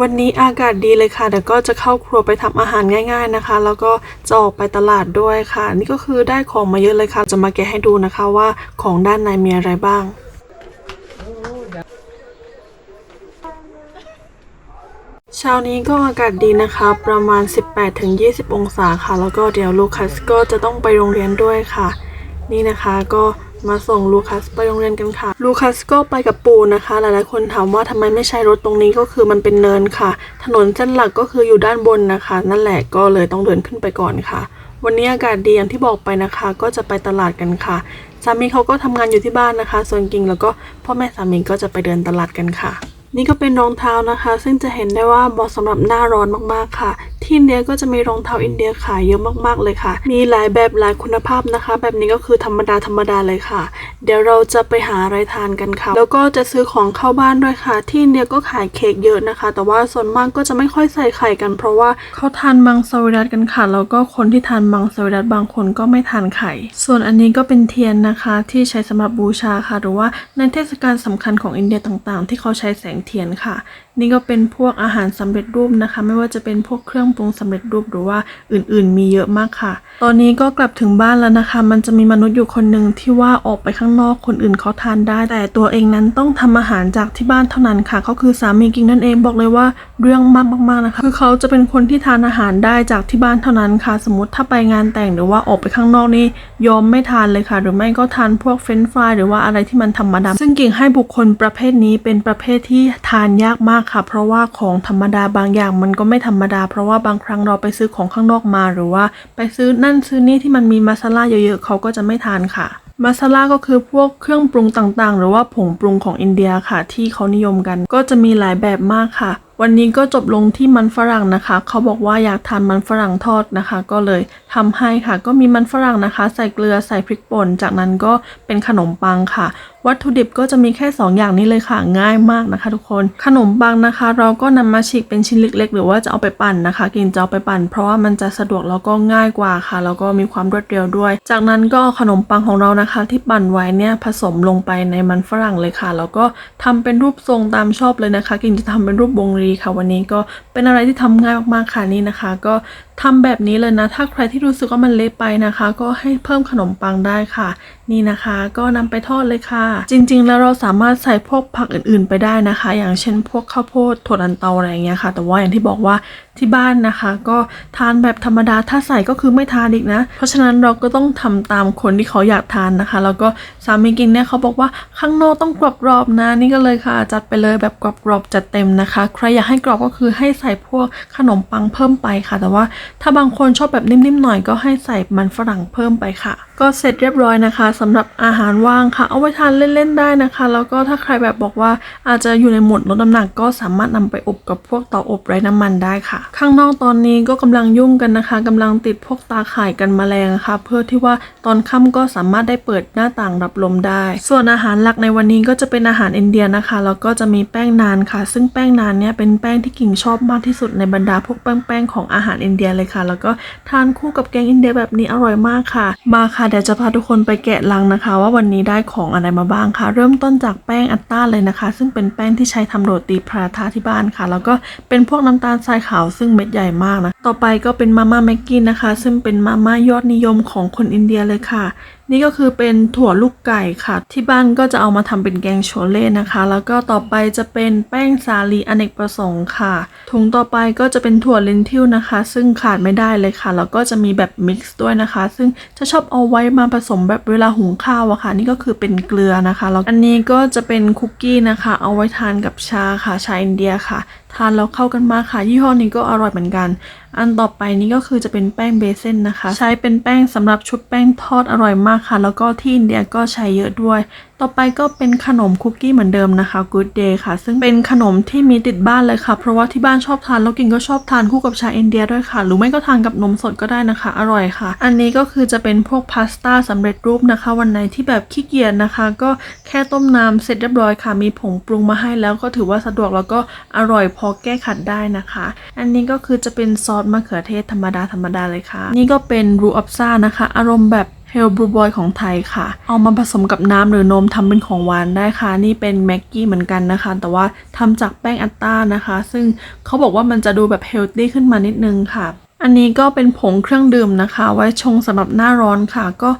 วันนี้อากาศดีเลยค่ะเดี๋ยวก็จะเข้าครัวไปทำอาหารง่าย ๆนะคะ แล้วก็จะออกไปตลาดด้วยค่ะ นี่ก็คือได้ของมาเยอะเลยค่ะ จะมาแกะให้ดูนะคะว่าของด้านในมีอะไรบ้างเช้านี้ก็อากาศดีนะคะ ประมาณ 18-20 องศาค่ะ แล้วก็เดี๋ยวลูคัสก็จะต้องไปโรงเรียนด้วยค่ะ นี่นะคะก็ มาส่งลูคัสไปโรงเรียนกันค่ะ ลูคัสก็ไปกับปู่นะคะ หลายๆ คนถามว่าทำไมไม่ใช้รถตรงนี้ก็คือมันเป็นเนินค่ะ ถนนเส้นหลักก็คืออยู่ด้านบนนะคะ นั่นแหละก็เลยต้องเดินขึ้นไปก่อนค่ะ วันนี้อากาศดีอย่างที่บอกไปนะคะ ก็จะไปตลาดกันค่ะ สามีเขาก็ทำงานอยู่ที่บ้านนะคะ ส่วนกิ่งแล้วก็พ่อแม่สามีก็จะไปเดินตลาดกันค่ะนี่ก็เป็นรองเท้านะคะ ซึ่งจะเห็นได้ว่าเหมาะสำหรับหน้าร้อนมากๆค่ะ ที่อินเดียก็จะมีรองเท้าอินเดียขายเยอะมากๆเลยค่ะ มีหลายแบบหลายคุณภาพนะคะ แบบนี้ก็คือธรรมดาธรรมดาเลยค่ะ เดี๋ยวเราจะไปหาอะไรทานกันค่ะ แล้วก็จะซื้อของเข้าบ้านด้วยค่ะ ที่อินเดียก็ขายเค้กเยอะนะคะ แต่ว่าส่วนมากก็จะไม่ค่อยใส่ไข่กัน เพราะว่าเขาทานมังสวิรัตกันค่ะ แล้วก็คนที่ทานมังสวิรัตบางคนก็ไม่ทานไข่ ส่วนอันนี้ก็เป็นเทียนนะคะที่ใช้สำหรับบูชาค่ะ หรือว่าในเทศกาลสำคัญของอินเดียต่างๆ ที่เขาใช้แสงเทียนค่ะ นี่ก็เป็นพวกอาหารสำเร็จรูปนะคะ ไม่ว่าจะเป็นพวกเครื่องปรุงสำเร็จรูปหรือว่าอื่นๆ มีเยอะมากค่ะ ตอนนี้ก็กลับถึงบ้านแล้วนะคะ มันจะมีมนุษย์อยู่คนหนึ่งที่ว่าออกไปข้างนอกคนอื่นเขาทานได้ แต่ตัวเองนั้นต้องทำอาหารจากที่บ้านเท่านั้นค่ะเขาคือสามีกิงนั่นเองบอกเลยว่าเรื่องมากมากๆนะคะ คือเขาจะเป็นคนที่ทานอาหารได้จากที่บ้านเท่านั้นค่ะ สมมติถ้าไปงานแต่งหรือว่าออกไปข้างนอกนี่ยอมไม่ทานเลยค่ะ หรือไม่ก็ทานพวกเฟรนช์ฟรายหรือว่าอะไรที่มันธรรมดาซึ่งกิ่งให้บุคคลประเภทนี้เป็นประเภทที่ทานยากมากค่ะ เพราะว่าของธรรมดาบางอย่างมันก็ไม่ธรรมดา เพราะว่าบางครั้งเราไปซื้อของข้างนอกมาหรือว่า ไปซื้อนั่นซื้อนี่ที่มันมีมาซาล่าเยอะๆเขาก็จะไม่ทานค่ะมาซาล่าก็คือพวกเครื่องปรุงต่างๆ หรือว่าผงปรุงของอินเดียค่ะ ที่เขานิยมกัน ก็จะมีหลายแบบมากค่ะ วันนี้ก็จบลงที่มันฝรั่งนะคะ เขาบอกว่าอยากทานมันฝรั่งทอดนะคะ ก็เลยทำให้ค่ะ ก็มีมันฝรั่งนะคะ ใส่เกลือใส่พริกป่น จากนั้นก็เป็นขนมปังค่ะ วัตถุดิบก็จะมีแค่ 2 อย่างนี้เลยค่ะ ง่ายมากนะคะ ทุกคน ขนมปังนะคะ เราก็นำมาฉีกเป็นชิ้นเล็ก ๆ หรือว่าจะเอาไปปั่นนะคะ กินจะเอาไปปั่น เพราะว่ามันจะสะดวกแล้วก็ง่ายกว่าค่ะ แล้วก็มีความรวดเร็วด้วย จากนั้นก็ขนมปังของเรานะคะ ที่ปั่นไว้เนี่ยผสมลงไปในมันฝรั่งเลยค่ะ แล้วก็ทำเป็นรูปทรงตามชอบเลยนะคะ กินจะทำเป็นรูปวงรีค่ะวันนี้ก็เป็นอะไรที่ทำง่ายมากๆค่ะนี่นะคะ ก็ทำแบบนี้เลยนะ ถ้าใครที่รู้สึกว่ามันเละไปนะคะ ก็ให้เพิ่มขนมปังได้ค่ะ นี่นะคะก็นำไปทอดเลยค่ะ จริง ๆ แล้วเราสามารถใส่พวกผักอื่นๆ ไปได้นะคะ อย่างเช่นพวกข้าวโพดถั่วลันเตาอะไรอย่างเงี้ยค่ะ แต่ว่าอย่างที่บอกว่าที่บ้านนะคะ ก็ทานแบบธรรมดาถ้าใส่ก็คือไม่ทานอีกนะ เพราะฉะนั้นเราก็ต้องทำตามคนที่เขาอยากทานนะคะ แล้วก็สามีกินเนี่ยเขาบอกว่าข้างนอกต้องกรอบๆนะ นี่ก็เลยค่ะ จัดไปเลยแบบกรอบๆจัดเต็มนะคะ ใครอยากให้กรอบก็คือให้ใส่พวกขนมปังเพิ่มไปค่ะ แต่ว่าถ้าบางคนชอบแบบนิ่มๆหน่อยก็ให้ใส่มันฝรั่งเพิ่มไปค่ะ ก็เสร็จเรียบร้อยนะคะสำหรับอาหารว่างค่ะ เอาไว้ทานเล่นๆได้นะคะ แล้วก็ถ้าใครแบบบอกว่าอาจจะอยู่ในหมดลดน้ำหนักก็สามารถนำไปอบกับพวกเตาอบไร้น้ำมันได้ค่ะ ข้างนอกตอนนี้ก็กำลังยุ่งกันนะคะกำลังติดพวกตาข่ายกันมแมลงค่ะ เพื่อที่ว่าตอนค่ำก็สามารถได้เปิดหน้าต่างรับลมได้ ส่วนอาหารหลักในวันนี้ก็จะเป็นอาหารอินเดียนะคะแล้วก็จะมีแป้งนานค่ะ ซึ่งแป้งนานเนี่ยเป็นแป้งที่กิ่งชอบมากที่สุดในบรรดาพวกแป้งๆของอาหารอินเดียเลยค่ะ แล้วก็ทานคู่กับแกงอินเดียแบบนี้อร่อยมากค่ะ มาค่ะเดี๋ยวจะพาทุกคนไปแกะลังนะคะ ว่าวันนี้ได้ของอะไรมาบ้างค่ะ เริ่มต้นจากแป้งอัตตาเลยนะคะ ซึ่งเป็นแป้งที่ใช้ทำโรตีพาราทาที่บ้านค่ะ แล้วก็เป็นพวกน้ำตาลทรายขาวซึ่งเม็ดใหญ่มากนะ ต่อไปก็เป็นมาม่าแม็กกี้นะคะ ซึ่งเป็นมาม่ายอดนิยมของคนอินเดียเลยค่ะ นี่ก็คือเป็นถั่วลูกไก่ค่ะ ที่บ้านก็จะเอามาทำเป็นแกงโชเล่นะคะ แล้วก็ต่อไปจะเป็นแป้งสาลีอเนกประสงค์ค่ะ ถุงต่อไปก็จะเป็นถั่วเลนทิลนะคะ ซึ่งขาดไม่ได้เลยค่ะ แล้วก็จะมีแบบมิกซ์ด้วยนะคะ ซึ่งจะชอบเอาไว้มาผสมแบบเวลาหุงข้าวอะค่ะ นี่ก็คือเป็นเกลือนะคะ แล้วอันนี้ก็จะเป็นคุกกี้นะคะ เอาไว้ทานกับชาค่ะ ชาอินเดียค่ะ ทานแล้วเข้ากันมากค่ะ ยี่ห้อนี้ก็อร่อยเหมือนกัน อันต่อไปนี้ก็คือจะเป็นแป้งเบเซนนะคะ ใช้เป็นแป้งสำหรับชุบแป้งทอดอร่อยมากค่ะ แล้วก็ที่อินเดียก็ใช้เยอะด้วยต่อไปก็เป็นขนมคุกกี้เหมือนเดิมนะคะ Good Day ค่ะ ซึ่งเป็นขนมที่มีติดบ้านเลยค่ะ เพราะว่าที่บ้านชอบทานแล้วกินก็ชอบทานคู่กับชาอินเดียด้วยค่ะ หรือไม่ก็ทานกับนมสดก็ได้นะคะ อร่อยค่ะ อันนี้ก็คือจะเป็นพวกพาสต้าสำเร็จรูปนะคะ วันไหนที่แบบขี้เกียจนะคะ ก็แค่ต้มน้ำเสร็จเรียบร้อยค่ะ มีผงปรุงมาให้แล้วก็ถือว่าสะดวกแล้วก็อร่อยพอแก้ขัดได้นะคะ อันนี้ก็คือจะเป็นซอสมะเขือเทศธรรมดาธรรมดาเลยค่ะ นี่ก็เป็นรูอับซ่านะคะ อารมณ์แบบเฮลบรูบอยของไทยค่ะ เอามาผสมกับน้ำหรือนมทำเป็นของหวานได้ค่ะ นี่เป็นแม็กกี้เหมือนกันนะคะ แต่ว่าทำจากแป้งอัตตานะคะ ซึ่งเขาบอกว่ามันจะดูแบบเฮลตี้ขึ้นมานิดนึงค่ะอันนี้ก็เป็นผงเครื่องดื่มนะคะ ไว้ชงสำหรับหน้าร้อนค่ะ ก็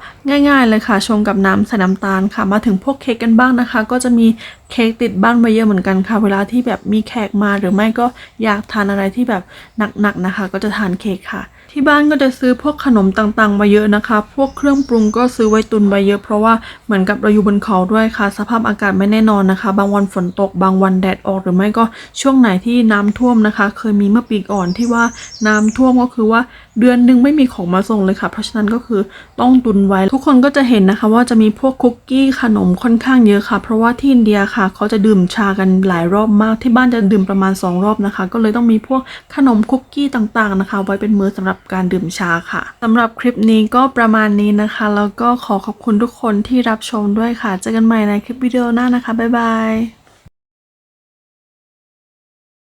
ง่ายๆเลยค่ะ ชงกับน้ำใส่น้ำตาลค่ะ มาถึงพวกเค้กกันบ้างนะคะ ก็จะมีเค้กติดบ้านไว้เยอะเหมือนกันค่ะ เวลาที่แบบมีแขกมาหรือไม่ก็อยากทานอะไรที่แบบหนักๆนะคะ ก็จะทานเค้กค่ะ ที่บ้านก็จะซื้อพวกขนมต่างๆ มาเยอะนะคะ พวกเครื่องปรุงก็ซื้อไว้ตุนไว้เยอะเพราะว่าเหมือนกับเราอยู่บนเขาด้วยค่ะ สภาพอากาศไม่แน่นอนนะคะ บางวันฝนตก บางวันแดดออกหรือไม่ก็ช่วงไหนที่น้ำท่วมนะคะ เคยมีเมื่อปีก่อนที่ว่าน้ำท่วมก็คือว่าเดือนหนึงไม่มีของมาส่งเลยค่ะ เพราะฉะนั้นก็คือต้องตุนไว้ ทุกคนก็จะเห็นนะคะ ว่าจะมีพวกคุกกี้ขนมค่อนข้างเยอะค่ะ เพราะว่าที่อินเดียค่ะเขาจะดื่มชากันหลายรอบมาก ที่บ้านจะดื่มประมาณ 2 รอบนะคะ ก็เลยต้องมีพวกขนมคุกกี้ต่างๆนะคะ ไว้เป็นมื้อสำหรับการดื่มชาค่ะสำหรับคลิปนี้ก็ประมาณนี้นะคะ แล้วก็ขอขอบคุณทุกคนที่รับชมด้วยค่ะ เจอกันใหม่ในคลิปวิดีโอหน้านะคะบ๊ายบาย